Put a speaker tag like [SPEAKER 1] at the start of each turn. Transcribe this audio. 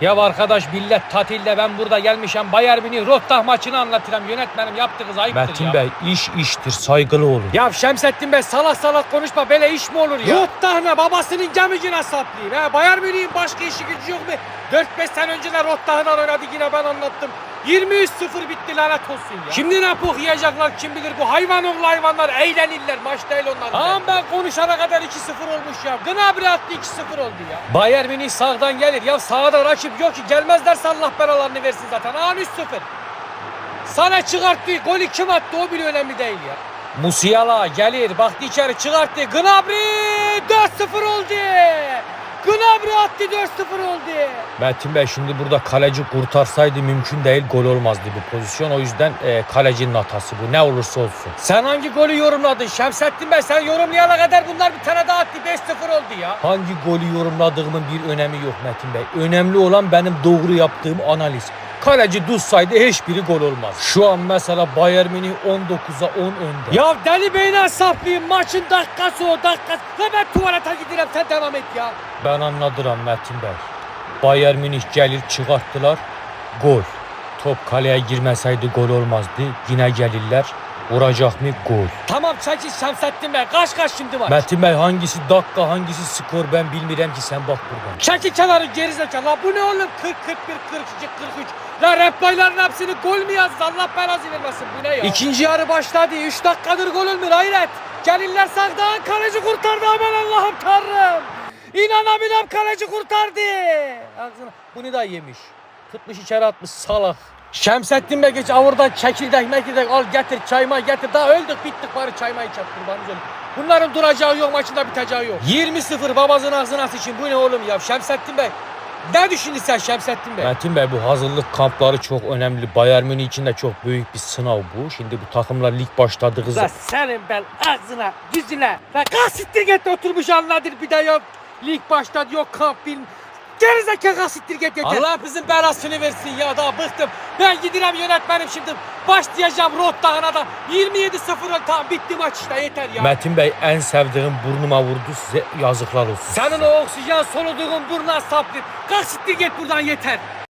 [SPEAKER 1] Ya arkadaş millet tatilde ben burada gelmişim Bayern Münih Rotterdam maçını anlatırım. Yönetmenim yaptığınız ayıptır
[SPEAKER 2] Metin
[SPEAKER 1] ya.
[SPEAKER 2] Bey iş iştir saygılı olun.
[SPEAKER 1] Ya Şemsettin Bey salak salak konuşma böyle iş mi olur ya? Rotterdam'a babasının gemicine saplayayım. He. Bayern Münih'in başka işi gücü yok mu? 4-5 sene önce de Rotterdam'dan oynadı yine ben anlattım. 23-0 bitti lanet olsun ya. Şimdi ne pok yiyecekler kim bilir bu hayvan oğlu hayvanlar eğlenirler maç değil onlar. Tamam ben konuşana kadar 2-0 olmuş ya. Gnabry attı 2-0 oldu ya. Bayern Münih sağdan gelir ya sağda rakip yok ki gelmezlerse Allah belalarını versin zaten. An 3-0. Sana çıkarttı golü kim attı o bile önemli değil ya. Musiala gelir baktı içeri çıkarttı. Gnabry 4-0 oldu. Gnabry attı 4-0 oldu.
[SPEAKER 2] Metin Bey şimdi burada kaleci kurtarsaydı mümkün değil gol olmazdı bu pozisyon. O yüzden e, kalecinin hatası bu ne olursa olsun.
[SPEAKER 1] Sen hangi golü yorumladın Şemsettin Bey? Sen yorumlayana kadar bunlar bir tane daha attı 5-0 oldu ya.
[SPEAKER 2] Hangi golü yorumladığımın bir önemi yok Metin Bey. Önemli olan benim doğru yaptığım analiz. Kaleci dussaydı hiçbiri gol olmaz. Şu an mesela Bayern Münih 19'a 10 önde.
[SPEAKER 1] Ya deli beyne saplayayım maçın dakikası o dakikası. Ve ben tuvalete giderim sen devam et ya.
[SPEAKER 2] Ben anladıram Metin Bey. Bayern Münih gelir çıkarttılar. Gol. Top kaleye girmeseydi gol olmazdı. Yine gelirler. Vuracak mı? Gol.
[SPEAKER 1] Tamam çekil Şemsettin Bey. Kaç kaç şimdi maç?
[SPEAKER 2] Metin Bey hangisi dakika hangisi skor ben bilmirem ki sen bak buradan.
[SPEAKER 1] Çekil kenarı gerizekalı. Bu ne oğlum? 40, 41, 42, 43. La replayların hepsini gol mü yazdı? Allah belanı vermesin. Bu ne ya? İkinci yarı başladı. 3 dakikadır gol olmuyor. Hayret. Gelirler sağdan kaleci kurtardı. Aman Allah'ım Tanrım. İnanamıyorum kaleci kurtardı. Ağzına. Bunu da yemiş. Tutmuş içeri atmış salak. Şemsettin Bey geç avurdan çekirdek mekirdek al getir çayma getir. Daha öldük bittik bari çayma kurbanımız olayım. Bunların duracağı yok maçında biteceği yok. 20-0 babasının ağzına sıçın bu ne oğlum ya Şemsettin Bey. Ne düşündün sen Şemsettin Bey?
[SPEAKER 2] Metin Bey bu hazırlık kampları çok önemli. Bayern Münih için de çok büyük bir sınav bu. Şimdi bu takımlar lig başladığı
[SPEAKER 1] La
[SPEAKER 2] zaman
[SPEAKER 1] senin ben ağzına yüzüne. La kasittir git oturmuş anladır bir de yok. Lig başladı yok kamp film. Gerizekalı kasittir git yeter. Allah bizim belasını versin ya daha bıktım. Ben gidirem yönetmenim şimdi. Başlayacağım Rotterdam'a da 27-0 tamam bitti maç işte yeter ya.
[SPEAKER 2] Metin Bey en sevdiğim burnuma vurdu size yazıklar olsun.
[SPEAKER 1] Senin o oksijen soluduğun burnuna saplayıp. Kalk siktir git buradan yeter.